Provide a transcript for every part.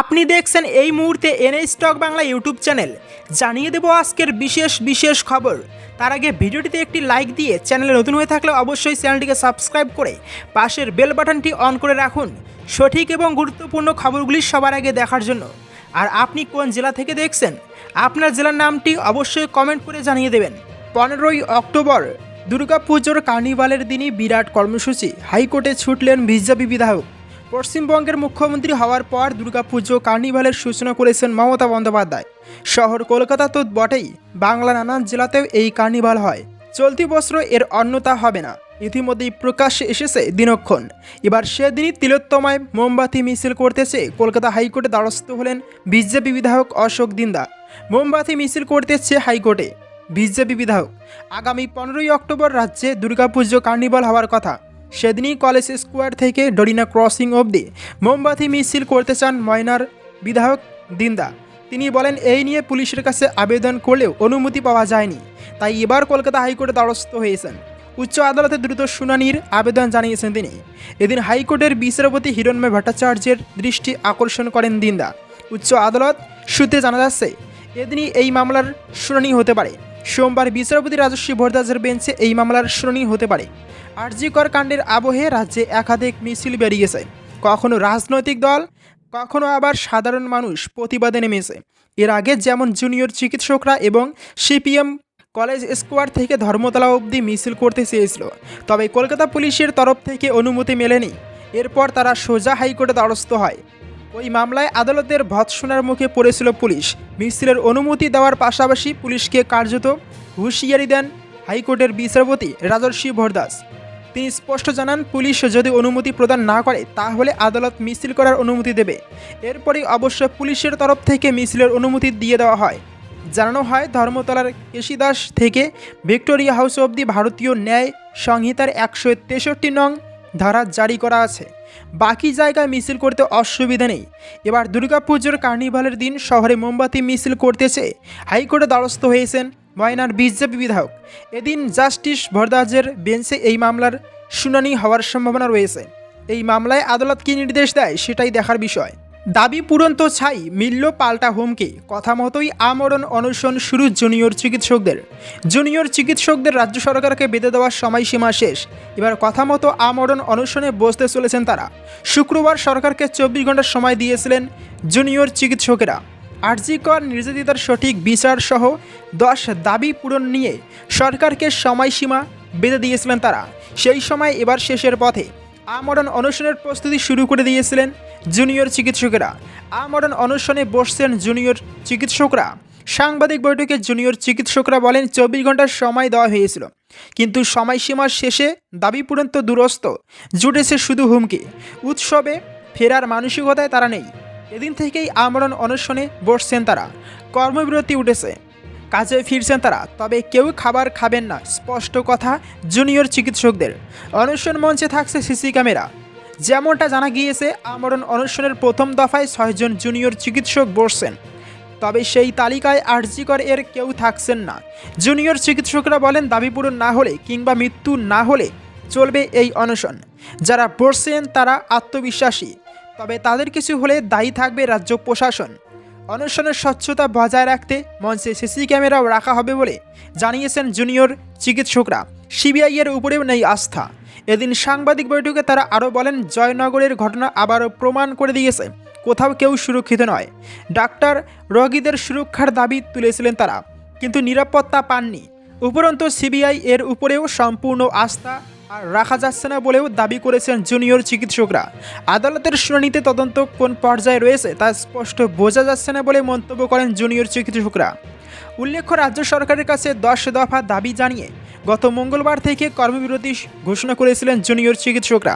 আপনি দেখছেন এই মুহূর্তে NA stock Bangla YouTube channel. জানিয়ে দেব আজকের বিশেষ বিশেষ খবর। তার আগে ভিডিওটিতে একটি লাইক দিয়ে চ্যানেলে নতুন হয়ে থাকলে অবশ্যই চ্যানেলটিকে সাবস্ক্রাইব করে পাশের বেল বাটনটি অন করে রাখুন। সঠিক এবং গুরুত্বপূর্ণ খবরগুলি সবার আগে দেখার জন্য। আর আপনি কোন জেলা থেকে দেখছেন, আপনার জেলার নামটি অবশ্যই কমেন্ট করে জানিয়ে দেবেন। পনেরোই অক্টোবর, দুর্গাপুজোর কার্নিভালের দিনই বিরাট কর্মসূচি। হাইকোর্টে ছুটলেন বিজেপি বিধায়ক। পশ্চিমবঙ্গের মুখ্যমন্ত্রী হওয়ার পর দুর্গাপুজো, কার্নিভালের সূচনা করেছেন মমতা বন্দ্যোপাধ্যায়। শহর কলকাতা তো বটেই বাংলা নানান জেলাতেও এই কার্নিভাল হয়। চলতি বছর এর অন্যতা হবে না। ইতিমধ্যেই প্রকাশ্যে এসেছে দিনক্ষণ। এবার সেদিনই তিলোত্তমায় মোমবাতি মিছিল করতেছে কলকাতা হাইকোর্টে দ্বারস্থ হলেন বিজেপি বিধায়ক অশোক দিন্দা মোমবাতি মিছিল করতেছে হাইকোর্টে বিজেপি বিধায়ক। আগামী পনেরোই অক্টোবর রাজ্যে দুর্গাপুজো, কার্নিভাল হওয়ার কথা। সেদিনই কলেজ স্কোয়ার থেকে ডরিনা ক্রসিং অবধি মোমবাতি মিছিল করতে চান ময়নার বিধায়ক দিন্দা। তিনি বলেন, এই নিয়ে পুলিশের কাছে আবেদন করলেও অনুমতি পাওয়া যায়নি। তাই এবার কলকাতা হাইকোর্টে দ্বারস্থ হয়েছেন। উচ্চ আদালতে দ্রুত শুনানির আবেদন জানিয়েছেন তিনি। এদিন হাইকোর্টের বিচারপতি হিরণময় ভট্টাচার্যের দৃষ্টি আকর্ষণ করেন দিন্দা। উচ্চ আদালত সূত্রে জানা যাচ্ছে, এদিনই এই মামলার শুনানি হতে পারে। সোমবার বিচারপতি রাজস্বী ভরদাসের বেঞ্চে এই মামলার শুনানি হতে পারে। আরজিকর কাণ্ডের আবহে রাজ্যে একাধিক মিছিল বেরিয়েছে। কখনো রাজনৈতিক দল, কখনো আবার সাধারণ মানুষ প্রতিবাদে নেমেছে। এর আগে যেমন জুনিয়র চিকিৎসকরা এবং সিপিএম কলেজ স্কোয়ার থেকে ধর্মতলা অবধি মিছিল করতে চেয়েছিল, তবে কলকাতা পুলিশের তরফ থেকে অনুমতি মেলেনি। এরপর তারা সোজা হাইকোর্টে দ্বারস্থ হয়। ওই মামলায় আদালতের ভৎসনার মুখে পড়েছিল পুলিশ। মিছিলের অনুমতি দেওয়ার পাশাপাশি পুলিশকে কার্যত হুঁশিয়ারি দেন হাইকোর্টের বিচারপতি রাজর্ষি ভরদাস। তিনি স্পষ্ট জানান, পুলিশ যদি অনুমতি প্রদান না করে, তাহলে আদালত মিছিল করার অনুমতি দেবে। এরপরই অবশ্য পুলিশের তরফ থেকে মিছিলের অনুমতি দিয়ে দেওয়া হয়। জানানো হয়, ধর্মতলার কেশিদাস থেকে ভিক্টোরিয়া হাউস অবধি ভারতীয় ন্যায় সংহিতার একশো তেষট্টি নং ধারা জারি করা আছে। বাকি জায়গায় মিছিল করতে অসুবিধা নেই। এবার দুর্গাপুজোর কার্নিভালের দিন শহরে মোমবাতি মিছিল করতেছে। হাইকোর্টে দ্বারস্থ হয়েছেন ময়নার বিজেপি বিধায়ক এদিন জাস্টিস ভরদাজের বেঞ্চে এই মামলার শুনানি হওয়ার সম্ভাবনা রয়েছে। এই মামলায় আদালত কী নির্দেশ দেয় সেটাই দেখার বিষয়। দাবি পূরণ তো ছাই, মিলল পাল্টা হুমকি। কথা মতোই আমরণ অনশন শুরু জুনিয়র চিকিৎসকদের। জুনিয়র চিকিৎসকদের রাজ্য সরকারকে বেঁধে দেওয়ার সময়সীমা শেষ। এবার কথা মতো আমরণ অনশনে বসতে চলেছেন তারা। শুক্রবার সরকারকে চব্বিশ ঘণ্টার সময় দিয়েছিলেন জুনিয়র চিকিৎসকেরা। আরজিকর নির্যাতিতার সঠিক বিচার সহ দশ দাবি পূরণ নিয়ে সরকারকে সময়সীমা বেঁধে দিয়েছিলেন তারা। সেই সময় এবার শেষের পথে আমরণ অনশনের প্রস্তুতি শুরু করে দিয়েছিলেন জুনিয়র চিকিৎসকেরা। আমরণ অনশনে বসছেন জুনিয়র চিকিৎসকরা। সাংবাদিক বৈঠকে জুনিয়র চিকিৎসকরা বলেন, চব্বিশ ঘণ্টার সময় দেওয়া হয়েছিল। কিন্তু সময়সীমার শেষে দাবি পূরণ তো দূরস্থ জুটেছে শুধু হুমকি। উৎসবে ফেরার মানসিকতায় তারা নেই। এদিন থেকেই আমরণ অনশনে বসছেন তারা। কর্মবিরতি উঠেছে। কাজে ফিরছেন তারা, তবে কেউ খাবার খাবেন না, স্পষ্ট কথা, জুনিয়র চিকিৎসকদের। অনশন মঞ্চে থাকছে সিসি ক্যামেরা। যেমনটা জানা গিয়েছে, আমরণ অনশনের প্রথম দফায় ছয়জন জুনিয়র চিকিৎসক বসছেন। তবে সেই তালিকায় আরজিকর এর কেউ থাকছেন না। জুনিয়র চিকিৎসকরা বলেন, দাবি পূরণ না হলে কিংবা মৃত্যু না হলে চলবে এই অনশন। যারা বসছেন তারা আত্মবিশ্বাসী। তবে তাদের কিছু হলে দায়ী থাকবে রাজ্য প্রশাসন। অনশনের স্বচ্ছতা বজায় রাখতে মঞ্চে সিসি ক্যামেরাও রাখা হবে বলে জানিয়েছেন জুনিয়র চিকিৎসকরা। সিবিআই এর উপরেও নেই আস্থা। এদিন সাংবাদিক বৈঠকে তারা আরও বলেন, জয়নগরের ঘটনা আবারও প্রমাণ করে দিয়েছে, কোথাও কেউ সুরক্ষিত নয়। ডাক্তার রোগীদের সুরক্ষার দাবি তুলেছিলেন তারা, কিন্তু নিরাপত্তা পাননি। উপরন্তু সিবিআই এর উপরেও সম্পূর্ণ আস্থা আর রাখা যাচ্ছে না বলেও দাবি করেছেন জুনিয়র চিকিৎসকরা। আদালতের শুনানিতে তদন্ত কোন পর্যায়ে রয়েছে তা স্পষ্ট বোঝা যাচ্ছে না বলে মন্তব্য করেন জুনিয়র চিকিৎসকরা। উল্লেখ্য, রাজ্য সরকারের কাছে দশ দফা দাবি জানিয়ে গত মঙ্গলবার থেকে কর্মবিরতি ঘোষণা করেছিলেন জুনিয়র চিকিৎসকরা।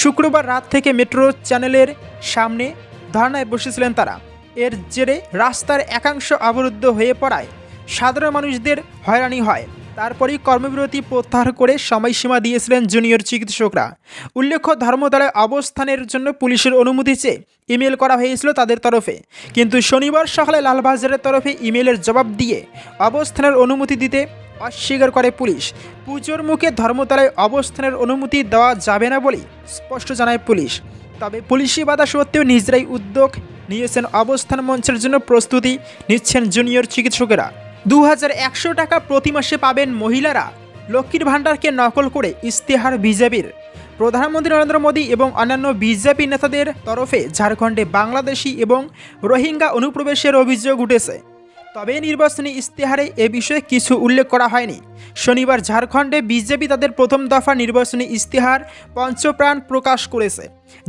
শুক্রবার রাত থেকে মেট্রো চ্যানেলের সামনে ধর্নায় বসেছিলেন তারা। এর জেরে রাস্তার একাংশ অবরুদ্ধ হয়ে পড়ায় সাধারণ মানুষদের হয়রানি হয়। তারপরেই কর্মবিরতি প্রত্যাহার করে সময়সীমা দিয়েছিলেন জুনিয়র চিকিৎসকরা। উল্লেখ্য, ধর্মতলায় অবস্থানের জন্য পুলিশের অনুমতি চেয়ে ইমেল করা হয়েছিল তাদের তরফে। কিন্তু শনিবার সকালে লালবাজারের তরফে ইমেলের জবাব দিয়ে অবস্থানের অনুমতি দিতে অস্বীকার করে পুলিশ। পুজোর মুখে ধর্মতলায় অবস্থানের অনুমতি দেওয়া যাবে না বলেই স্পষ্ট জানায় পুলিশ। তবে পুলিশি বাধা সত্ত্বেও নিজেরাই উদ্যোগ নিয়েছেন অবস্থান মঞ্চের জন্য প্রস্তুতি নিচ্ছেন জুনিয়র চিকিৎসকেরা। দু হাজার একশো টাকা প্রতি মাসে পাবেন মহিলারা। লক্ষ্মীর ভাণ্ডারকে নকল করে ইস্তেহার বিজেপির। প্রধানমন্ত্রী নরেন্দ্র মোদী এবং অন্যান্য বিজেপি নেতাদের তরফে ঝাড়খণ্ডে বাংলাদেশি এবং রোহিঙ্গা অনুপ্রবেশের অভিযোগ উঠেছে। তবে নির্বাচনী ইস্তেহারে এ বিষয়ে কিছু উল্লেখ করা হয়নি। শনিবার ঝাড়খণ্ডে বিজেপি তাদের প্রথম দফা নির্বাচনী ইস্তেহার পঞ্চপ্রাণ প্রকাশ করেছে,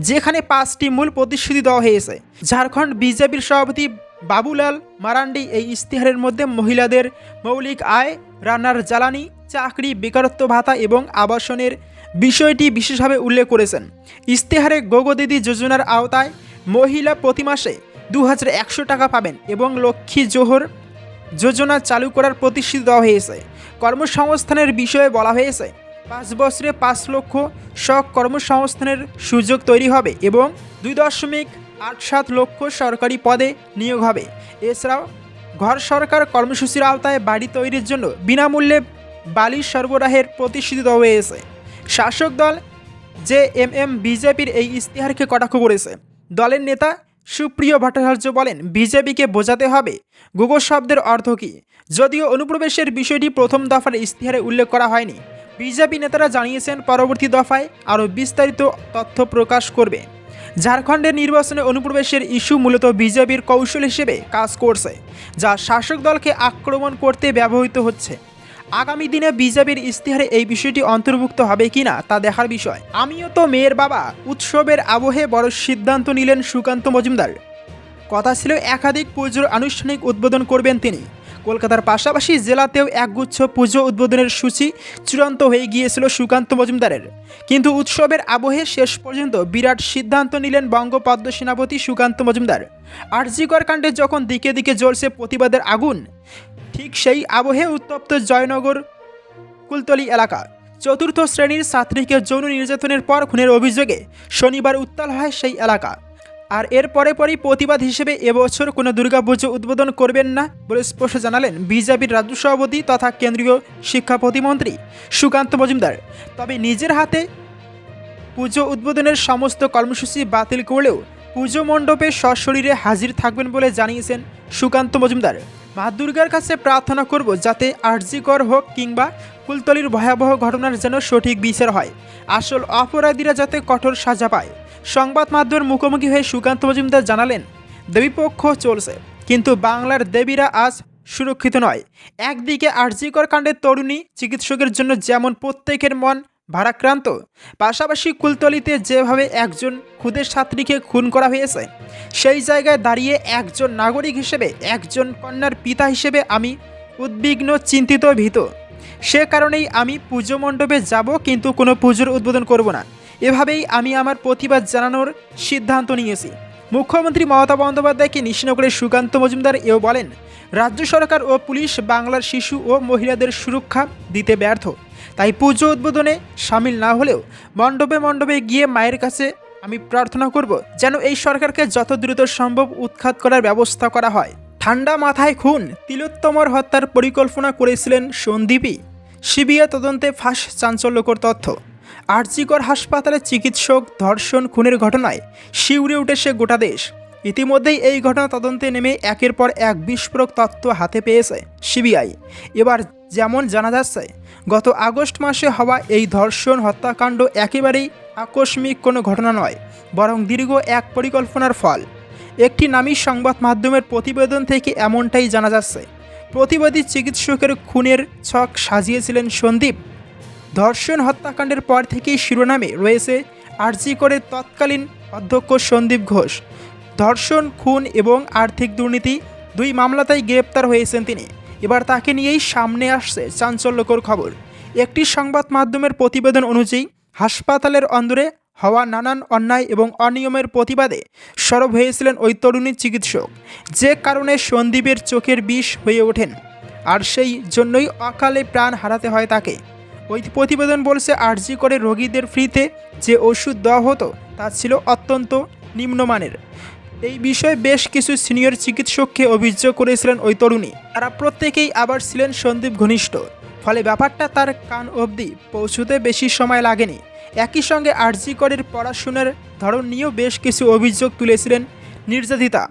যেখানে পাঁচটি মূল প্রতিশ্রুতি দেওয়া হয়েছে। ঝাড়খণ্ড বিজেপির সভাপতি বাবুলাল মারান্ডি এই ইশতেহারের মধ্যে মহিলাদের মৌলিক আয়, রান্নার জ্বালানি, চাকরি, বেকারত্ব ভাতা এবং আবাসনের বিষয়টি বিশেষভাবে উল্লেখ করেছেন। ইশতেহারে গোগো দিদি যোজনার আওতায় মহিলা প্রতি মাসে দু হাজার একশো টাকা পাবেন এবং লক্ষ্মী জোহর যোজনা চালু করার প্রতিশ্রুতি দেওয়া হয়েছে। কর্মসংস্থানের বিষয়ে বলা হয়েছে, পাঁচ বছরে পাঁচ লক্ষ সব কর্মসংস্থানের সুযোগ তৈরি হবে এবং দুই দশমিক আট সাত লক্ষ সরকারি পদে নিয়োগ হবে। এছাড়াও ঘর সরকার কর্মসূচির আওতায় বাড়ি তৈরির জন্য বিনামূল্যে বালি সরবরাহের প্রতিশ্রুতি দেওয়া হয়েছে। শাসক দল যে এম এম বিজেপির এই ইস্তেহারকে কটাক্ষ করেছে। দলের নেতা সুপ্রিয় ভট্টাচার্য বলেন, বিজেপিকে বোঝাতে হবে গুগো শব্দের অর্থ কী। যদিও অনুপ্রবেশের বিষয়টি প্রথম দফার ইস্তেহারে উল্লেখ করা হয়নি। বিজেপি নেতারা জানিয়েছেন, পরবর্তী দফায় আরও বিস্তারিত তথ্য প্রকাশ করবে। ঝাড়খণ্ডের নির্বাচনে অনুপ্রবেশের ইস্যু মূলত বিজেপির কৌশল হিসেবে কাজ করছে, যা শাসক দলকে আক্রমণ করতে ব্যবহৃত হচ্ছে। আগামী দিনে বিজেপির ইস্তেহারে এই বিষয়টি অন্তর্ভুক্ত হবে কিনা তা দেখার বিষয়। আমিও তো মেয়ের বাবা। উৎসবের আবহে বড় সিদ্ধান্ত নিলেন সুকান্ত মজুমদার। কথা ছিল একাধিক পুজোর আনুষ্ঠানিক উদ্বোধন করবেন তিনি। কলকাতার পাশাপাশি জেলাতেও একগুচ্ছ পুজো উদ্বোধনের সূচি চূড়ান্ত হয়ে গিয়েছিল সুকান্ত মজুমদারের। কিন্তু উৎসবের আবহে শেষ পর্যন্ত বিরাট সিদ্ধান্ত নিলেন বঙ্গপদ্ম সেনাপতি সুকান্ত মজুমদার। আরজিকর কাণ্ডে যখন দিকে দিকে জ্বলছে প্রতিবাদের আগুন, ঠিক সেই আবহে উত্তপ্ত জয়নগর, কুলতলি এলাকা। চতুর্থ শ্রেণির ছাত্রীকে যৌন নির্যাতনের পর খুনের অভিযোগে শনিবার উত্তাল হয় সেই এলাকা। আর এর পরে পরই প্রতিবাদ হিসেবে এবছর কোনো দুর্গাপুজো উদ্বোধন করবেন না বলে স্পষ্ট জানালেন বিজেপির রাজ্য সভাপতি তথা কেন্দ্রীয় শিক্ষা প্রতিমন্ত্রী সুকান্ত মজুমদার। তবে নিজের হাতে পুজো উদ্বোধনের সমস্ত কর্মসূচি বাতিল করলেও পুজো মণ্ডপে সশরীরে হাজির থাকবেন বলে জানিয়েছেন সুকান্ত মজুমদার। মা দুর্গার কাছে প্রার্থনা করব যাতে আর্যিকর হোক কিংবা কুলতলির ভয়াবহ ঘটনার যেন সঠিক বিচার হয়। আসল অপরাধীরা যাতে কঠোর সাজা পায়। সংবাদ মাধ্যমের মুখোমুখি হয়ে সুকান্ত মজুমদার জানালেন, দেবীপক্ষ চলছে, কিন্তু বাংলার দেবীরা আজ সুরক্ষিত নয়। একদিকে আর্যিকর কাণ্ডের তরুণী চিকিৎসকের জন্য যেমন প্রত্যেকের মন ভারাক্রান্ত, পাশাপাশি কুলতলিতে যেভাবে একজন খুদের ছাত্রীকে খুন করা হয়েছে, সেই জায়গায় দাঁড়িয়ে একজন নাগরিক হিসেবে একজন কন্যার পিতা হিসেবে আমি উদ্বিগ্ন, চিন্তিত, ভীত। সে কারণেই আমি পুজো মণ্ডপে যাব, কিন্তু কোনো পুজোর উদ্বোধন করব না। এভাবেই আমি আমার প্রতিবাদ জানানোর সিদ্ধান্ত নিয়েছি। মুখ্যমন্ত্রী মমতা বন্দ্যোপাধ্যায়কে নিশ্চিন্ন করে সুকান্ত মজুমদার এও বলেন, রাজ্য সরকার ও পুলিশ বাংলার শিশু ও মহিলাদের সুরক্ষা দিতে ব্যর্থ। তাই পুজো উদ্বোধনে সামিল না হলেও মণ্ডপে মণ্ডপে গিয়ে মায়ের কাছে আমি প্রার্থনা করব যেন এই সরকারকে যত দ্রুত সম্ভব উৎখাত করার ব্যবস্থা করা হয়। ঠান্ডা মাথায় খুন, তিলোত্তমর হত্যার পরিকল্পনা করেছিলেন সন্দীপই। সিবিআই তদন্তে ফাঁস চাঞ্চল্যকর তথ্য। আরজিকর হাসপাতালে চিকিৎসক ধর্ষণ খুনের ঘটনায় শিউরে উঠেছে গোটা দেশ। ইতিমধ্যেই এই ঘটনা তদন্তে নেমে একের পর এক বিস্ফোরক তত্ত্ব হাতে পেয়েছে সিবিআই। এবার যেমন জানা যাচ্ছে, গত আগস্ট মাসে হওয়া এই ধর্ষণ হত্যাকাণ্ড একেবারেই আকস্মিক কোনো ঘটনা নয়, বরং দীর্ঘ এক পরিকল্পনার ফল। একটি নামী সংবাদ মাধ্যমের প্রতিবেদন থেকে এমনটাই জানা যাচ্ছে। প্রতিবাদী চিকিৎসকের খুনের ছক সাজিয়েছিলেন সন্দীপ। ধর্ষণ হত্যাকাণ্ডের পর থেকেই শিরোনামে রয়েছে আরজি করে তৎকালীন অধ্যক্ষ সন্দীপ ঘোষ। ধর্ষণ, খুন এবং আর্থিক দুর্নীতি দুই মামলাতেই গ্রেপ্তার হয়েছেন তিনি। এবার তাকে নিয়েই সামনে আসছে চাঞ্চল্যকর খবর। একটি সংবাদ মাধ্যমের প্রতিবেদন অনুযায়ী, হাসপাতালের অন্দরে হওয়া নানান অন্যায় এবং অনিয়মের প্রতিবাদে সরব হয়েছিলেন ওই তরুণী চিকিৎসক, যে কারণে সন্দীপের চোখের বিষ হয়ে ওঠেন। আর সেই জন্যই অকালে প্রাণ হারাতে হয় তাকে। প্রতিবেদন বলছে, আরজি করে রোগীদের ফ্রিতে যে ওষুধ দেওয়া হতো, তা ছিল অত্যন্ত নিম্নমানের। এই বিষয়ে বেশ কিছু সিনিয়র চিকিৎসককে অভিযোগ করেছিলেন ওই তরুণী। তারা প্রত্যেকেই আবার ছিলেন সন্দীপ ঘনিষ্ঠ। ফলে ব্যাপারটা তার কান অবধি পৌঁছতে বেশি সময় লাগেনি। একই সঙ্গে আরজি করের পড়াশোনার ধরন নিয়েও বেশ কিছু অভিযোগ তুলেছিলেন নির্যাতিতা।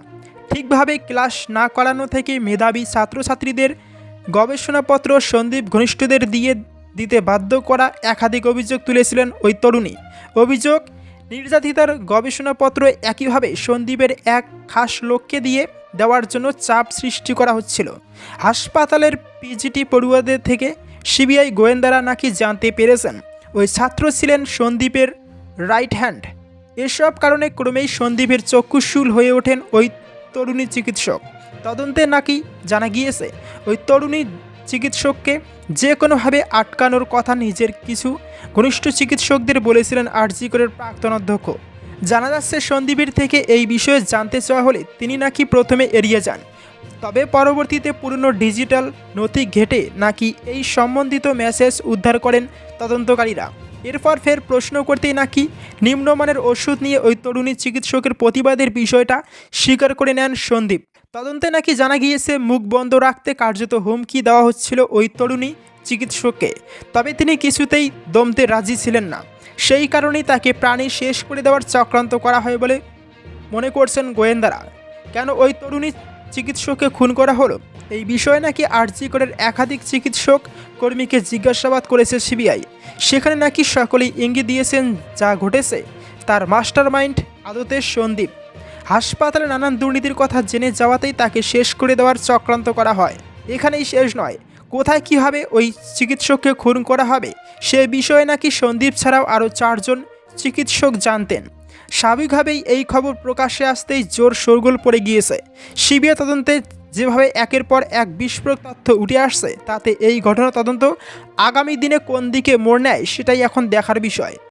ঠিকভাবে ক্লাস না করানো থেকে মেধাবী ছাত্রছাত্রীদের গবেষণাপত্র সন্দীপ ঘনিষ্ঠদের দিয়ে দিতে বাধ্য করা একাধিক অভিযোগ তুলেছিলেন ওই তরুণী। অভিযোগ, নির্যাতিতার গবেষণাপত্র একইভাবে সন্দীপের এক খাস লোককে দিয়ে দেওয়ার জন্য চাপ সৃষ্টি করা হচ্ছিল। হাসপাতালের পিজিটি পড়ুয়াদের থেকে সিবিআই গোয়েন্দারা নাকি জানতে পেরেছেন। ওই ছাত্র ছিলেন সন্দীপের রাইট হ্যান্ড। এসব কারণে ক্রমেই সন্দীপের চক্ষুশূল হয়ে ওঠেন ওই তরুণী চিকিৎসক। তদন্তে নাকি জানা গিয়েছে, ওই তরুণী চিকিৎসককে যে কোনোভাবে আটকানোর কথা নিজের কিছু ঘনিষ্ঠ চিকিৎসকদের বলেছিলেন আরজিকরের প্রাক্তন অধ্যক্ষ। জানা যাচ্ছে সন্দীপের থেকে এই বিষয়ে জানতে চাওয়া হলে তিনি নাকি প্রথমে এড়িয়ে যান। তবে পরবর্তীতে পুরনো ডিজিটাল নথি ঘেটে নাকি এই সম্বন্ধিত মেসেজ উদ্ধার করেন তদন্তকারীরা। এরপর ফের প্রশ্ন করতেই নাকি নিম্নমানের ওষুধ নিয়ে ওই তরুণী চিকিৎসকের প্রতিবাদের বিষয়টা স্বীকার করে নেন সন্দীপ তদন্তে নাকি জানা গিয়েছে, মুখ বন্ধ রাখতে কার্যত হুমকি দেওয়া হচ্ছিল ওই তরুণী চিকিৎসককে। তবে তিনি কিছুতেই দমতে রাজি ছিলেন না। সেই কারণেই তাকে প্রাণী শেষ করে দেওয়ার চক্রান্ত করা হয় বলে মনে করছেন গোয়েন্দারা। কেন ওই তরুণী চিকিৎসককে খুন করা হলো? এই বিষয়ে নাকি আরজি করের একাধিক চিকিৎসক কর্মীকে জিজ্ঞাসাবাদ করেছে সিবিআই। সেখানে নাকি সকলেই ইঙ্গিত দিয়েছেন যা ঘটেছে। তার মাস্টার মাইন্ড আদতে সন্দীপ। হাসপাতালে নানান দুর্নীতির কথা জেনে যাওয়াতেই তাকে শেষ করে দেওয়ার চক্রান্ত করা হয়। এখানেই শেষ নয়। কোথায় কীভাবে ওই চিকিৎসককে খুন করা হবে, সে বিষয়ে নাকি সন্দীপ ছাড়াও আরও চারজন চিকিৎসক জানতেন। স্বাভাবিকভাবেই এই খবর প্রকাশ্যে আসতেই জোর শোরগোল পড়ে গিয়েছে। সিবিআই তদন্তে যেভাবে একের পর এক বিস্ফোরক তথ্য উঠে আসছে, তাতে এই ঘটনা তদন্ত আগামী দিনে কোন দিকে মোড় নেয়, সেটাই এখন দেখার বিষয়।